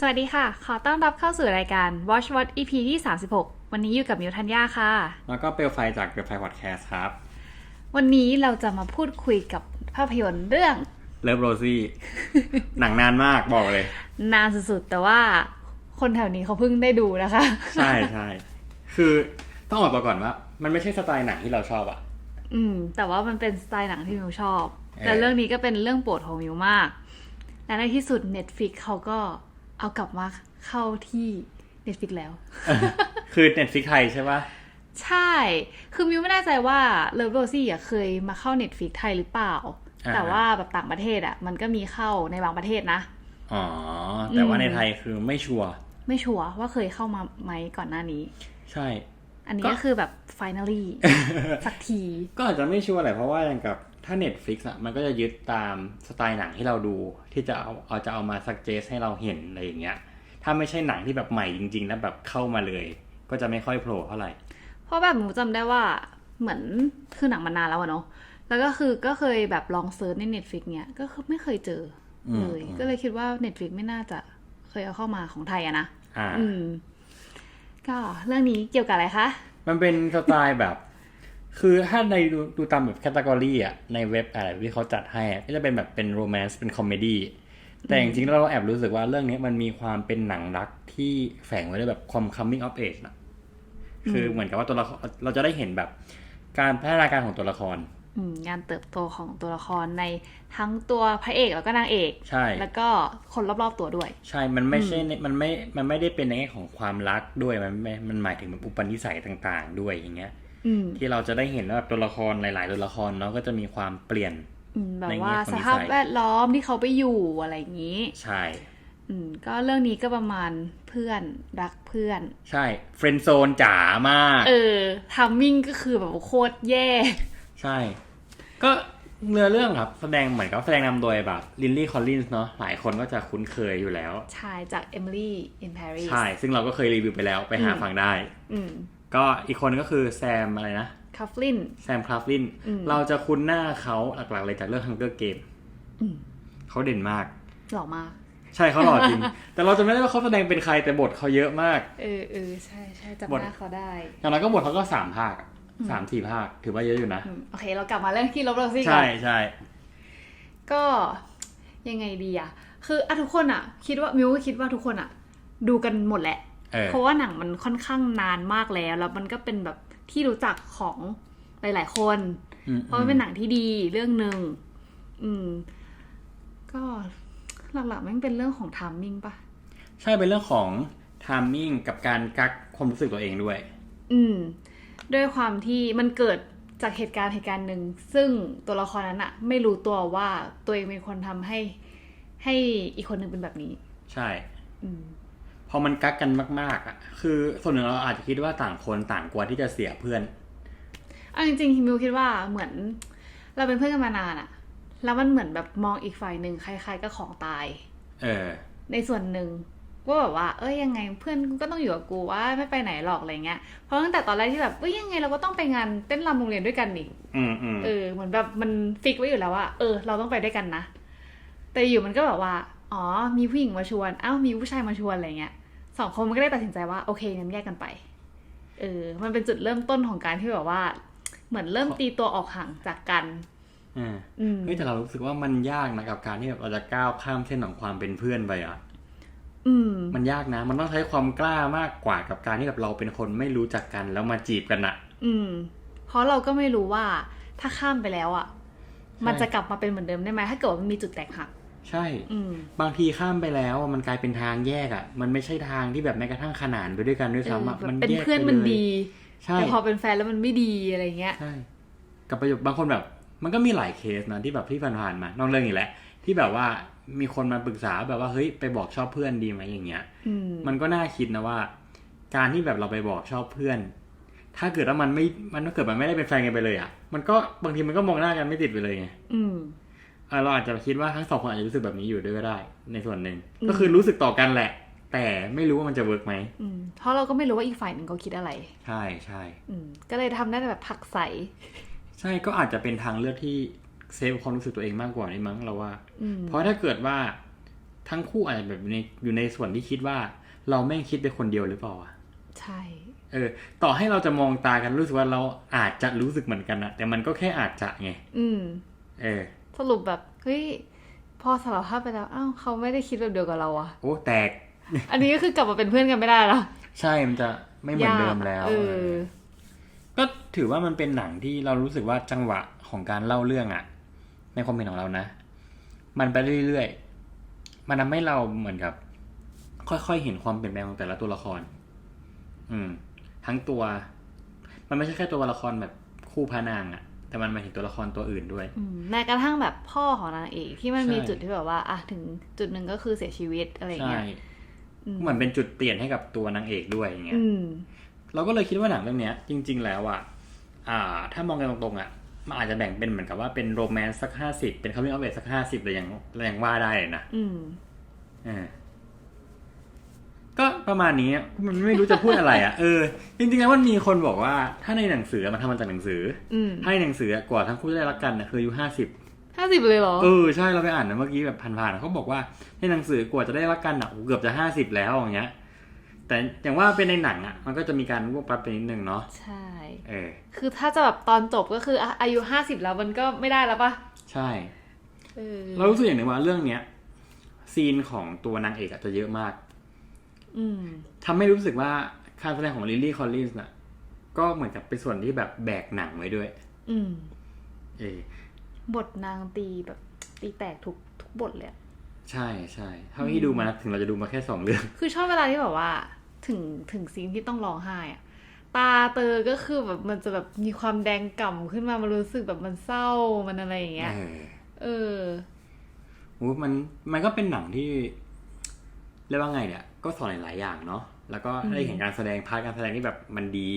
สวัสดีค่ะ ขอต้อนรับเข้าสู่รายการ Watch What EP ที่ 36 วันนี้อยู่กับมิวทัญญาค่ะ แล้วก็เปลวไฟจากเปลวไฟพอดแคสต์ครับ วันนี้เราจะมาพูดคุยกับภาพยนตร์เรื่อง เลิฟโรซี่ หนังนานมากบอกเลย นานสุดๆ แต่ว่าคนแถวนี้เขาเพิ่งได้ดูนะคะ ใช่ใช่คือต้องบอกก่อนว่า มันไม่ใช่สไตล์หนังที่เราชอบอะอืม แต่ว่ามันเป็นสไตล์หนังที่มิวชอบเออและเรื่องนี้ก็เป็นเรื่องโปรดของมิวมาก และในที่สุด Netflix เขาก็ เอากลับมาเข้าที่ Netflix แล้ว คือเน็ตฟิกไทยใช่ปะใช่ คือมิวไม่แน่ใจว่าเลิฟโรซี่อะเคยมาเข้า Netflix ไทยหรือเปล่า แต่ว่าแบบต่างประเทศอะ มันก็มีเข้าในบางประเทศนะ อ๋อ แต่ว่าอืมในไทยคือไม่ชัวร์ไม่ชัวร์ว่าเคยเข้ามาไหมก่อนหน้านี้ ใช่ อันนี้ก็ก็คือแบบ finally สักที ก็อาจจะไม่ชัวร์แหละเพราะว่าอย่างกับ ถ้า Netflix อะมันก็จะยึดตามสไตล์หนังที่เราดู ที่จะเอาเอาจะเอามาสักเจสให้เราเห็นอะไรอย่างเงี้ย ถ้าไม่ใช่หนังที่แบบใหม่จริง ๆ แล้วแบบเข้ามาเลย ก็จะไม่ค่อยโผล่เท่าไหร่ เพราะแบบหนูจำได้ว่าเหมือนคือหนังมานานแล้วอะเนาะแล้วก็คือก็เคยแบบลองเซิร์ชใน Netflix เนี่ยก็คือไม่เคยเจออมเลยอืมก็เลยคิดว่า Netflix ไม่น่าจะเคยเอาเข้ามาของไทยอะนะอ่า อืม ก็เรื่องนี้เกี่ยวกับอะไรคะ มันเป็นสไตล์แบบ คือถ้าในดูดูตามแบบแคตตากรีอะในเว็บอะไรที่เขาจัดให้อะก็จะเป็นแบบเป็นโรแมนต์เป็นคอมเมดี้แต่จริงๆแล้วเราแอบรู้สึกว่าเรื่องนี้มันมีความเป็นหนังรักที่แฝงไว้ด้วยแบบความ coming of age นะคือเหมือนกับว่าตัวละครเราจะได้เห็นแบบการพัฒนาการของตัวละครอืมการเติบโตของตัวละครในทั้งตัวพระเอกแล้วก็นางเอกใช่แล้วก็คนรอบๆตัวด้วย ใช่ มันไม่ใช่ในมันไม่ มันไม่ได้เป็นในแง่ของความรักด้วย มันไม่มันหมายถึงแบบอุปนิสัยต่าง ๆ ด้วยอย่างเงี้ยอืม ที่เราจะได้เห็นว่าแบบตัวละครหลาย ๆ ตัวละครเนาะก็จะมีความเปลี่ยนอืมแบบในแง่ว่าของสนิสัยภาพแวดล้อมที่เขาไปอยู่อะไรอย่างนี้ ใช่อืมก็เรื่องนี้ก็ประมาณเพื่อนรักเพื่อน ใช่เฟรนด์โซนจ๋ามาก เออทัมมิ่งก็คือแบบโคตรแย่ ใช่ ก็เนื้อเรื่องครับ แสดงเหมือนกับแสดงนำโดยแบบลินลี่คอลลินส์เนาะหลายคนก็จะคุ้นเคยอยู่แล้วชายจาก Emily in Paris ใช่ ซึ่งเราก็เคยรีวิวไปแล้วไปหาอืมฟังได้ อืม ก็อีกคนก็คือแซมอะไรนะคัฟลินแซมคลาฟลินอืมเราจะคุ้นหน้าเขาหลักๆเลยจากเรื่อง Hunger Game อืมเขาเด่นมาก หล่อมาก ใช่เขาหล่อจริง แต่เราจะไม่ได้ว่าเขาแสดงเป็นใครแต่บทเขาเยอะมาก เออเออใช่ใช่จำบทหน้าเขาได้ อย่างน้อยก็บทเขาก็สามภาคอะสามสี่ภาค ถือว่าเยอะอยู่นะอืมโอเค เรากลับมาเรื่องที่ลบโรซี่ก่ใช่อนใช่ก็ยังไงดีอะคืออะทุกคนอะคิดว่ามิวก็คิดว่าทุกคนอะดูกันหมดแหละ เออเพราะว่าหนังมันค่อนข้างนานมากแล้ว แล้วมันก็เป็นแบบที่รู้จักของหลายๆคนอืมเพราะมันเป็นหนังที่ดีเรื่องหนึ่งอืม ก็หลักๆมันเป็นเรื่องของทามมิ่งปะใช่เป็นเรื่องของทามมิ่งกับการกักความรู้สึกตัวเองด้วย อืม ด้วยความที่มันเกิดจากเหตุการณ์เหตุการณ์หนึ่ง ซึ่งตัวละครนั้นอะไม่รู้ตัวว่าตัวเองเป็นคนทำให้ ให้อีกคนหนึ่งเป็นแบบนี้ ใช่ อืม พอมันกักกันมาก ๆอะคือส่วนหนึ่งเราอาจจะคิดว่าต่างคนต่างกลัวที่จะเสียเพื่อนเอาจริงๆฮิมิวคิดว่าเหมือน เราเป็นเพื่อนกันมานานอะแล้วมันเหมือนแบบมองอีกฝ่ายหนึ่งคล้ายๆกับของตาย เออ ในส่วนหนึ่งว่าแบบว่า เอ้ยยังไงเพื่อนกูก็ต้องอยู่กับกูว่าไม่ไปไหนหรอกอะไรเงี้ยเพราะตั้งแต่ตอนแรกที่แบบเอ้ยยังไงเราก็ต้องไปงานเต้นรำโรงเรียนด้วยกันนี่อืมอืมเออเหมือนแบบมันฟิกไว้อยู่แล้วว่าเออ เราต้องไปด้วยกันนะแต่อยู่มันก็แบบว่า อ๋อมีผู้หญิงมาชวน เอ้ามีผู้ชายมาชวนอะไรเงี้ย สองคนมันก็ได้ตัดสินใจว่าโอเคงั้นแยกกันไป เออ มันเป็นจุดเริ่มต้นของการที่แบบว่า เหมือนเริ่มตีตัวออกห่างจากกันอ่าอืมเฮ้ยแต่เรารู้สึกว่ามันยากนะกับการที่แบบเราจะก้าวข้ามเส้นของความเป็นเพื่อนไปอะอืมมันยากนะ มันต้องใช้ความกล้ามากกว่ากับการที่แบบเราเป็นคนไม่รู้จักกันแล้วมาจีบกันอะอืม เพราะเราก็ไม่รู้ว่าถ้าข้ามไปแล้วอะมันจะกลับมาเป็นเหมือนเดิมได้ไหมถ้าเกิดว่ามันมีจุดแตกหัก ใช่อืมบางทีข้ามไปแล้วอะมันกลายเป็นทางแยกอะมันไม่ใช่ทางที่แบบแม้กระทั่งขนานไปด้วยกันด้วยเออซ้ำอะแบบมันเป็นแยกเพื่อนไปมันเลยดีใช่แต่พอเป็นแฟนแล้วมันไม่ดีอะไรเงี้ยใช่กับประโยคบางคนแบบ มันก็มีหลายเคสนะที่แบบที่ผ่านๆมานอกเรื่องอีกแหละที่แบบว่ามีคนมาปรึกษาแบบว่าเฮ้ยไปบอกชอบเพื่อนดีไหมอย่างเงี้ยอืมมันก็น่าคิดนะว่า การที่แบบเราไปบอกชอบเพื่อน ถ้าเกิดว่ามันไม่มันถ้าเกิดมันไม่ได้เป็นแฟนกันไปเลยอะมันก็บางทีมันก็มองหน้ากันไม่ติดไปเลยไงอืม เออเราอาจจะคิดว่าทั้งสองคนอาจจะรู้สึกแบบนี้อยู่ด้วยก็ได้ ในส่วนหนึ่งอืมก็คือรู้สึกต่อกันแหละ แต่ไม่รู้ว่ามันจะเวิร์กไหมอืมเพราะเราก็ไม่รู้ว่าอีกฝ่ายหนึ่งเขาคิดอะไร ใช่ใช่อืมก็เลยทำได้แต่แบบผลักใส ใช่ก็อาจจะเป็นทางเลือกที่เซฟความรู้สึกตัวเองมากกว่านี่มั้งเราว่าอืมเพราะถ้าเกิดว่าทั้งคู่อาจจะแบบอยู่ในอยู่ในส่วนที่คิดว่า เราแม่งคิดไปคนเดียวหรือเปล่าอะใช่เออ ต่อให้เราจะมองตากันรู้สึกว่าเราอาจจะรู้สึกเหมือนกันนะแต่มันก็แค่อาจจะไง อืม เออ สรุปแบบเฮ้ยพอสารภาพไปแล้วอ้าวเขาไม่ได้คิดแบบเดียวกับเราอะโอ้แตก อันนี้ก็คือกลับมาเป็นเพื่อนกันไม่ได้แล้วใช่มันจะไม่เหมือนเดิมแล้ว เออ ก็ถือว่ามันเป็นหนังที่เรารู้สึกว่าจังหวะของการเล่าเรื่องอะในความเห็นของเรานะ มันไปเรื่อยๆ มันทำให้เราเหมือนกับ ค่อยๆ เห็นความเปลี่ยนแปลงของแต่ละตัวละคร อืม ทั้งตัว มันไม่ใช่แค่ตัวละครแบบคู่พระนางอะ แต่มันหมายถึงตัวละครตัวอื่นด้วยอืมแม้กระทั่งแบบพ่อของนางเอกที่มันใช่มีจุดที่แบบว่าอะถึงจุดหนึ่งก็คือเสียชีวิตอะไรอย่างใช่เงี้ยอืมเหมือนเป็นจุดเปลี่ยนให้กับตัวนางเอกด้วยอย่างเงี้ยอืมเราก็เลยคิดว่าหนังเรื่องเนี้ย จริง ๆ แล้วอะอ่า ถ้ามองกันตรงๆอะมันอาจจะแบ่งเป็นเหมือนกับว่าเป็นโรแมนต์สักห้าสิบเป็นคามิ n อ of เ g สักห้าสิบเลยยังยังว่าได้เลยนะอืมเออ ก็ประมาณนี้มันไม่รู้จะพูดอะไรอะเออจริงๆแล้วมันมีคนบอกว่าถ้าในหนังสือมันทำมาจากหนังสืออืมถ้าในหนังสืออะกว่าทั้งคู่จะได้รักกันนะคืออายุห้าสิบห้าสิบเลยเหรอ เออใช่เราไปอ่านนะเมื่อกี้แบบผ่านๆเขาบอกว่าในหนังสือกว่าจะได้รักกันอะโอ้โหเกือบจะห้าสิบแล้วอย่างเงี้ย แต่อย่างว่าเป็นในหนังอะมันก็จะมีการรวบรัดไปนิดนึงเนาะใช่ เออ คือถ้าจะแบบตอนจบก็คืออะอายุห้าสิบแล้วมันก็ไม่ได้แล้วปะใช่ เออเรารู้สึกอย่างหนึ่งว่าเรื่องเนี้ย ซีนของตัวนางเอกอะจะเยอะมากอืม ทำให้รู้สึกว่าการแสดงของลิลลี่คอลลินส์น่ะ ก็เหมือนกับเป็นส่วนที่แบบแบกหนังไว้ด้วย อืม เออบทนางตีแบบ ตีแตกทุกทุกบทเลยอะใช่ใช่เท่าที่ดูมานะถึงเราจะดูมาแค่สองเรื่อง คือชอบเวลาที่แบบว่า ถึงถึงซีนที่ต้องร้องไห้อะตาเตอก็คือแบบมันจะแบบมีความแดงก่ำขึ้นมา มันรู้สึกแบบมันเศร้ามันอะไรอย่างเงี้ย เออเออโอ้มันมันก็เป็นหนังที่เรียกว่าไงเนี่ย ก็สอนหลายๆอย่างเนาะแล้วก็ได้เห็นการแสดงพาร์ทการแสดงที่แบบมันดี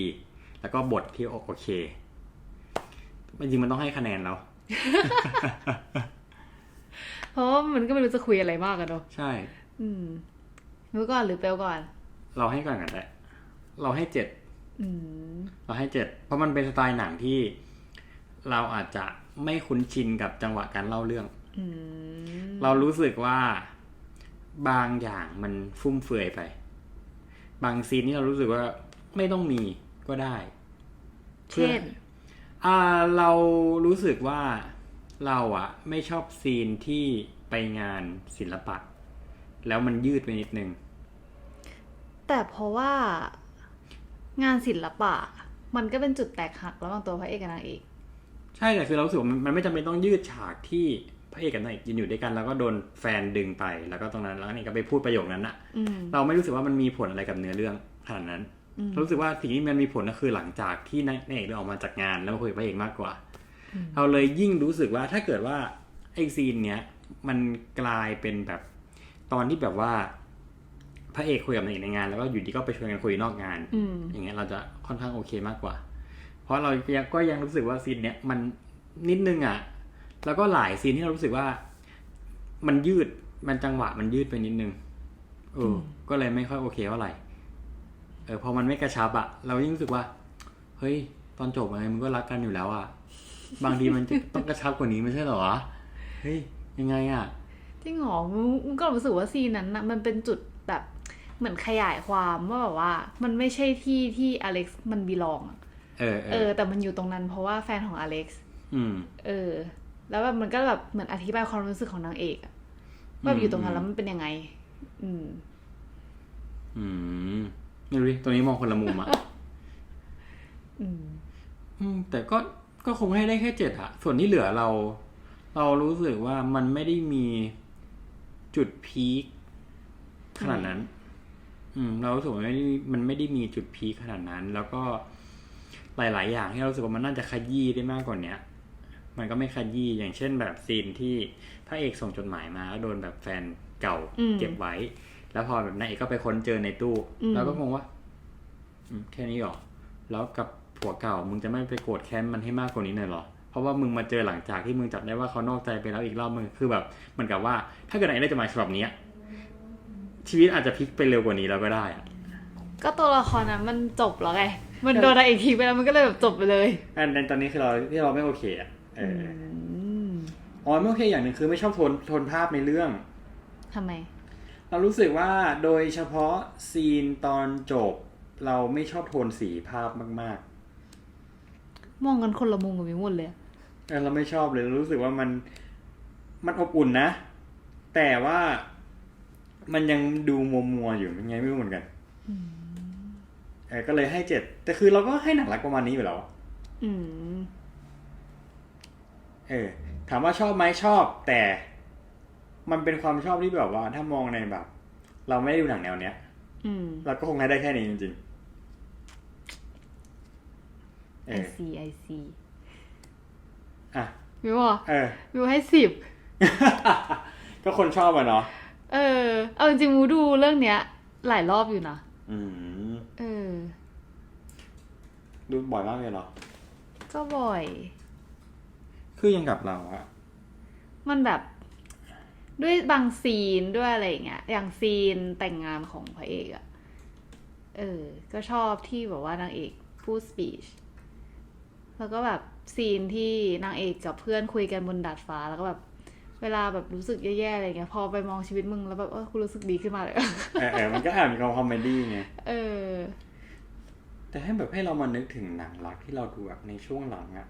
แล้วก็บทที่โอเคจริงๆมันต้องให้คะแนนแล้วเพราะว่ามันก็ไม่รู้จะคุยอะไรมากอะเนาะใช่ อืมรู้ก่อนหรือเปลวก่อน เราให้ก่อนกันแหละเราให้เจ็ดอืมเราให้เจ็ดเพราะมันเป็นสไตล์หนังที่ เราอาจจะไม่คุ้นชินกับจังหวะการเล่าเรื่องอืมเรารู้สึกว่า บางอย่างมันฟุ่มเฟือยไป บางซีนที่เรารู้สึกว่าไม่ต้องมีก็ได้ เช่นอ่าเรารู้สึกว่าเราอะไม่ชอบซีนที่ไปงานศิลปะ แล้วมันยืดไปนิดนึง แต่เพราะว่างานศิลปะ มันก็เป็นจุดแตกหักระหว่างตัวพระเอกกับนางเอก ใช่แต่คือเรารู้สึกว่ามันมันไม่จำเป็นต้องยืดฉากที่ พระเอกกับนางเอกยืนอยู่ด้วยกันแล้วก็โดนแฟนดึงไป แล้วก็ตรงนั้นแล้วนี่ก็ไปพูดประโยคนั้นอะอืมเราไม่รู้สึกว่ามันมีผลอะไรกับเนื้อเรื่องขนาดนั้นอืมเรารู้สึกว่าสิ่งที่มันมีผลก็คือหลังจากที่นางเอกเดินออกมาจากงานแล้วมาคุยกับพระเอกมากกว่าอืมเราเลยยิ่งรู้สึกว่าถ้าเกิดว่าไอซีนเนี้ยมันกลายเป็นแบบตอนที่แบบว่า พระเอกคุยกับนางเอกในงาน แล้วก็อยู่ดีก็ไปชวนกันคุยนอกงานอืมอย่างเงี้ยเราจะค่อนข้างโอเคมากกว่า เพราะเรายังก็ยังรู้สึกว่าซีนเนี้ยมันนิดนึงอะ แล้วก็หลายซีนที่เรารู้สึกว่า มันยืดมันจังหวะมันยืดไปนิดนึงเออ ก็เลยไม่ค่อยโอเคเท่าไหร่เออพอมันไม่กระชับอะเรายิ่งรู้สึกว่า เฮ้ย ตอนจบไงมันก็รักกันอยู่แล้วอะบางทีมันจะต้องกระชับกว่านี้ไม่ใช่เหรอวะเฮ้ยยังไงอะจริงเหรอมึงก็รู้สึกว่าซีนนั้นนะมันเป็นจุดแบบเหมือนขยายความว่าแบบว่า มันไม่ใช่ที่ที่อเล็กซ์มันบีลองอะเออเอเอออแต่มันอยู่ตรงนั้นเพราะว่าแฟนของอเล็กซ์อืมเออ แล้วแบบมันก็แบบเหมือนอธิบายความรู้สึกของนางเอกอะว่าแบบอยู่ตรงนั้นแล้วมันเป็นยังไง อืม อืมไม่รู้ดิตัวนี้มองคนละมุมอะอืมอืม แต่ก็ก็คงให้ได้แค่เจ็ดอะส่วนที่เหลือเรา เรารู้สึกว่ามันไม่ได้มีจุดพีคขนาดนั้น อืม เรารู้สึกว่าไม่ได้มันไม่ได้มีจุดพีคขนาดนั้น แล้วก็หลาย ๆ อย่างที่เรารู้สึกว่ามันน่าจะขยี้ได้มากกว่าเนี้ย มันก็ไม่ขยี้อย่างเช่นแบบซีนที่พระเอกส่งจดหมายมาแล้วโดนแบบแฟนเก่าอืมเก็บไว้ แล้วพอแบบนายเอกก็ไปค้นเจอในตู้อืมแล้วก็งงว่าอืมแค่นี้หรอ แล้วกับผัวเก่ามึงจะไม่ไปโกรธแค้นมันให้มากกว่านี้หน่อยหรอ เพราะว่ามึงมาเจอหลังจากที่มึงจับได้ว่าเขานอกใจไปแล้วอีกรอบมึงคือแบบเหมือนกับว่า ถ้าเกิดนายเอกได้จดหมายฉบับเนี้ยชีวิตอาจจะพลิกไปเร็วกว่านี้แล้วก็ได้อะก็ตัวละครนั้นมันจบแล้วไง มันโดนนางเอกทิ้งไปแล้วมันก็เลยแบบจบไปเลย อันในตอนนี้คือเราที่เราไม่โอเคอะเอออมอ๋อไม่โอเคอย่างหนึ่งคือไม่ชอบโทนโทนภาพในเรื่องทำไม เรารู้สึกว่าโดยเฉพาะซีนตอนจบ เราไม่ชอบโทนสีภาพมากมองกันคนละมุมกับมิวหมดเลยอะๆเออเราไม่ชอบเลยเรารู้สึกว่ามันมันอบอุ่นนะ แต่ว่ามันยังดูมัวมัวๆอยู่ยังไงไม่รู้เหมือนกันเออก็เลยให้เจ็ดแต่คือเราก็ให้หนังรักประมาณนี้อยู่แล้ว อืม เออ ถามว่าชอบไหมชอบ แต่มันเป็นความชอบที่แบบว่า ถ้ามองในแบบ เราไม่ได้ดูหนังแนวเนี้ยอืมเราก็คงให้ได้แค่นี้จริงๆเอไออซีไอซีอะมิวอะเออมิวให้สิบก็คนชอบอะเนาะเออ เอาจริงๆมิวดูเรื่องเนี้ย หลายรอบอยู่นะอืมเออ ดูบ่อยมากเลยเหรอ ก็บ่อย คือยังกับเราอะมันแบบด้วยบางซีนด้วยอะไรอย่างเงี้ย อย่างซีนแต่งงานของพระเอกอะเออ ก็ชอบที่แบบว่านางเอกพูดสปีช แล้วก็แบบซีนที่นางเอกกับเพื่อนคุยกันบนดาดฟ้าแล้วก็แบบ เวลาแบบรู้สึกแย่ๆอะไรเงี้ย พอไปมองชีวิตมึงแล้วแบบเออกูรู้สึกดีขึ้นมาเลยเออเออมันก็แอบมีความคอมเมดี้ไง เออ แต่ให้แบบให้เรามานึกถึงหนังรักที่เราดูแบบในช่วงหลังอะ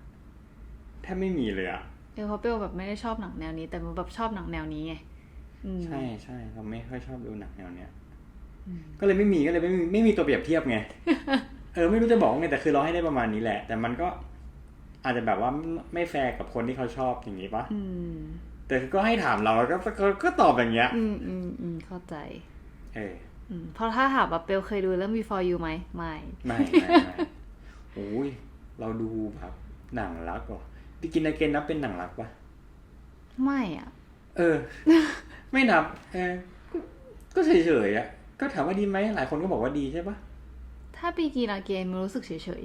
แทบไม่มีเลยอะเออเพราะเปลแบบไม่ได้ชอบหนังแนวนี้ แต่มันแบบชอบหนังแนวนี้ไงอืมใช่ใช่เราไม่ค่อยชอบดูหนังแนวเนี้ยก็เลยไม่มีก็เลยไม่มีไม่มีตัวเปรียบเทียบไง เออไม่รู้จะบอกไงแต่คือเราให้ได้ประมาณนี้แหละ แต่มันก็อาจจะแบบว่าไม่แฟร์กับคนที่เขาชอบอย่างนี้ปะอืมแต่ก็ให้ถามเราแล้วก็ก็ก็ตอบอย่างเงี้ย อืมอืมอืมเข้าใจ เอออืมเพราะถ้าถามว่าเปลเคยดูเรื่อง Before You ไหมไม่ ไม่ไม่ไม่โอ้ยเราดูแบบหนังรักเหรอ พี่กินอาเกนนับเป็นหนังรักปะไม่อะ เออ ไม่นับ เออก็ก็เฉยๆอะ ก็ถามว่าดีไหมหลายคนก็บอกว่าดีใช่ปะถ้าปีกีนาเกมมันรู้สึกเฉย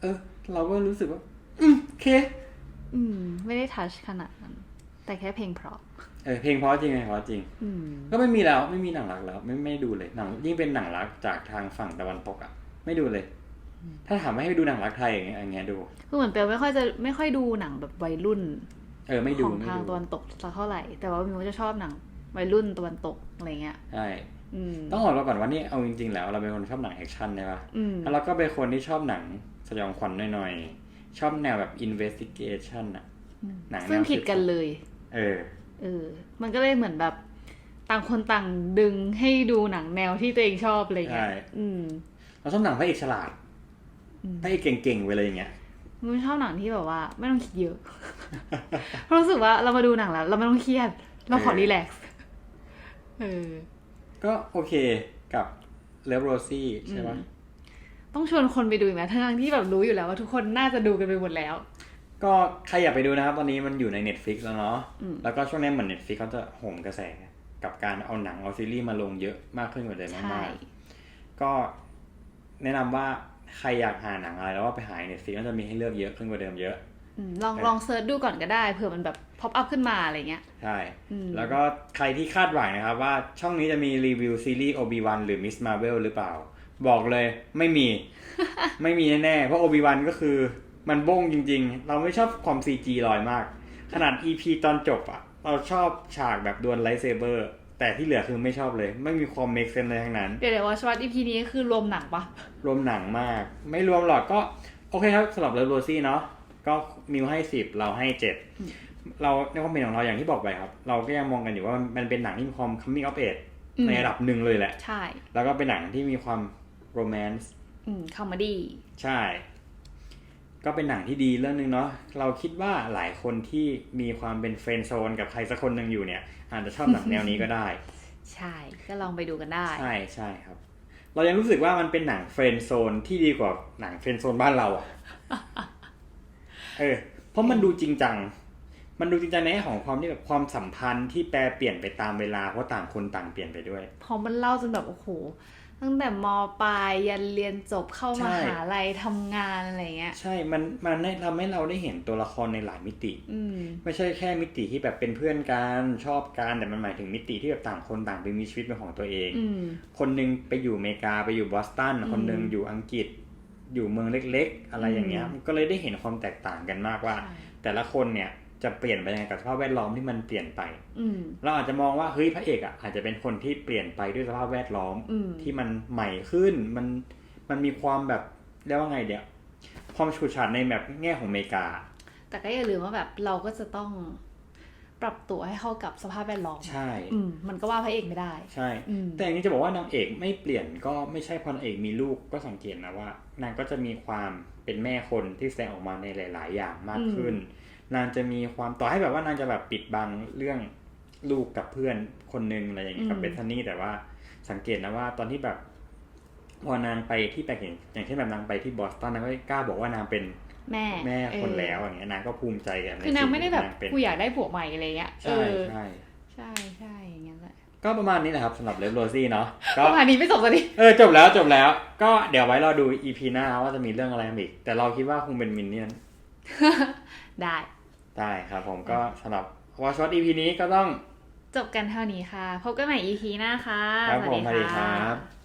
เออ เราก็รู้สึกว่า อืมโอเคๆอืม ไม่ได้ทัชขนาดนั้น แต่แค่เพลงเพราะ เออ เพลงเพราะจริงไงเพราะจริงอืมก็ไม่มีแล้ว ไม่มีหนังรักแล้ว ไม่ไม่ดูเลย หนังยิ่งเป็นหนังรักจากทางฝั่งตะวันตกอะ ไม่ดูเลย ถ้าถามว่าให้ไปดูหนังรักไทยอย่างเงี้ยอย่างเงี้ยดูคือเหมือนเปลไม่ค่อยจะไม่ค่อยดูหนังแบบวัยรุ่น เออไม่ดูของไม่ทางดูตะวันตกสักเท่าไหร่ แต่ว่ามิวจะชอบหนังวัยรุ่นตะวันตกอะไรเงี้ยใช่อืมต้องบอกเราก่อนว่านี่เอาจริง ๆ แล้วเราเป็นคนชอบหนังแอคชั่นใช่ปะอืมแล้วเราก็เป็นคนที่ชอบหนังสยองขวัญหน่อยๆ ชอบแนวแบบ investigation อะหนังแนวซึ่งผิดกันเลย เออ เออ มันก็เลยเหมือนแบบต่างคนต่างดึงให้ดูหนังแนวที่ตัวเองชอบอะไรเงี้ยใช่อืม เราชอบหนังพระเอกฉลาด อืมพระเอกเก่งๆไปเลยอย่างเงี้ยมิวชอบหนังที่แบบว่า ไม่ต้องคิดเยอะเพราะรู้สึกว่าเรามาดูหนังแล้ว เราไม่ต้องเครียด เราขอเออรีแลกซ์เออ ก็โอเคกับเลฟโรซี่ใช่ปะอืมต้องชวนคนไปดูอีกไหมทั้งๆที่แบบรู้อยู่แล้วว่าทุกคนน่าจะดูกันไปหมดแล้ว ก็ใครอยากไปดูนะครับ ตอนนี้มันอยู่ใน Netflix แล้วเนาะอืมแล้วก็ช่วงนี้เหมือน Netflix เขาจะโหมกระแสกับการเอาหนังเอาซีรีส์มาลงเยอะมากขึ้นกว่าเดิมใช่มากๆก็แนะนำว่า ใครอยากหาหนังอะไรแล้วว่าไปหาใน Netflix ก็จะมีให้เลือกเยอะขึ้นกว่าเดิมเยอะอืมลองเออลองเซิร์ชดูก่อนก็ได้เผื่อมันแบบพ o อ up ขึ้นมาอะไรเงี้ย ใช่อืมแล้วก็ใครที่คาดหวังนะครับว่าช่องนี้จะมีรีวิวซีรีส์ Obi-Wan หรือ Miss Marvel หรือเปล่า บอกเลยไม่มี ไม่มีแน่ๆ เพราะ Obi-Wan ก็คือมันบ้งจริงๆ เราไม่ชอบความ CG ลอยมาก ขนาด EP ตอนจบอะเราชอบฉากแบบดวลไลท์เซเบอร์ แต่ที่เหลือคือไม่ชอบเลย ไม่มีความ make sense เลยทั้งนั้น เดี๋ยวเดี๋ยวว่าชวัตอีพีนี้คือรวมหนังปะรวมหนังมาก ไม่รวมหรอกก็ โอเคครับสำหรับเลิฟโรซี่เนาะก็มิวให้สิบเราให้เจ็ดเราในความเป็นของเราอย่างที่บอกไปครับ เราก็ยังมองกันอยู่ว่ามันเป็นหนังที่มีความ coming of age ในระดับหนึ่งเลยแหละ ใช่ แล้วก็เป็นหนังที่มีความโรแมนต์อืมคอมเมดี้ใช่ ก็เป็นหนังที่ดีเรื่องหนึ่งเนาะเราคิดว่าหลายคนที่มีความเป็นเฟรนด์โซนกับใครสักคนหนึ่งอยู่เนี่ย อาจจะชอบหนังแนวนี้ก็ได้ ใช่ก็ลองไปดูกันได้ ใช่ใช่ครับ เรายังรู้สึกว่ามันเป็นหนังเฟรนด์โซนที่ดีกว่าหนังเฟรนด์โซนบ้านเราอะเออเพราะมันดูจริงจัง มันดูจริงจังในแง่ของความที่แบบความสัมพันธ์ที่แปรเปลี่ยนไปตามเวลาเพราะต่างคนต่างเปลี่ยนไปด้วย พอมันเล่าจนแบบโอ้โห ตั้งแต่มปลายยันเรียนจบเข้าใช่มาหาลัยทำงานอะไรเงี้ย ใช่ มันมันได้ทำให้เราได้เห็นตัวละครในหลายมิติอืมไม่ใช่แค่มิติที่แบบเป็นเพื่อนกันชอบกันแต่มันหมายถึงมิติที่แบบต่างคนต่างไปมีชีวิตเป็นของตัวเองอืมคนหนึงไปอยู่อเมริกาไปอยู่บอสตันอืมคนหนึงอยู่อังกฤษ อยู่เมืองเล็ก ๆ อะไรอย่างเงี้ยอืมก็เลยได้เห็นความแตกต่างกันมากว่าใช่แต่ละคนเนี่ย จะเปลี่ยนไปยังไงกับสภาพแวดล้อมที่มันเปลี่ยนไปอืมเราอาจจะมองว่าเฮ้ยพระเอกอะอาจจะเป็นคนที่เปลี่ยนไปด้วยสภาพแวดล้อมอืมที่มันใหม่ขึ้นมันมันมีความแบบเรียกว่าไงเดี๋ยวความฉูดฉาดในแบบแง่ของอเมริกา แต่ก็อย่าลืมว่าแบบเราก็จะต้องปรับตัวให้เข้ากับสภาพแวดล้อมใช่อืมมันก็ว่าพระเอกไม่ได้ ใช่อืมแต่อย่างนี้จะบอกว่านางเอกไม่เปลี่ยนก็ไม่ใช่เพราะนางเอกมีลูกก็สังเกตนะว่า นางก็จะมีความเป็นแม่คนที่แสดงออกมาในหลาย ๆ อย่างมากขึ้น นางจะมีความต่อให้แบบว่านางจะแบบปิดบังเรื่องลูกกับเพื่อนคนหนึงอะไรอย่างเงี้ยกับอืมเบธานี่แต่ว่าสังเกตนะว่าตอนที่แบบพอนางไปที่แปลกอย่างอย่างเช่นแบบนางไปที่บอสตันนางก็กล้าบอกว่านางเป็นแม่แม่คนเออแล้วอย่างเงี้ยนางก็ภูมิใจกับในคือนางไม่ได้แบบสิ่ที่นางเป็นกูอยากได้ผัวใหม่อะไรเงี้ยเอใช่อใช่ใช่ใช่อย่างเงี้ยแหละก็ประมาณนี้นะครับสำหรับเลฟโรซี่เนาะก็ประมาณนี้ไม่จบสักทีเออจบแล้วจบแล้ว ก็เดี๋ยวไว้เราดูอีพีหน้าว่าจะมีเรื่องอะไรอีก แต่เราคิดว่าคงเป็นมินเนี่ยนได้ ได้ครับผมก็สำหรับวอช t อีพีนี้ก็ต้องจบกันเท่านี้ค่ะ พบกันใหม่ EP หน้าค่ะ ครับผมสวัสดีครับบ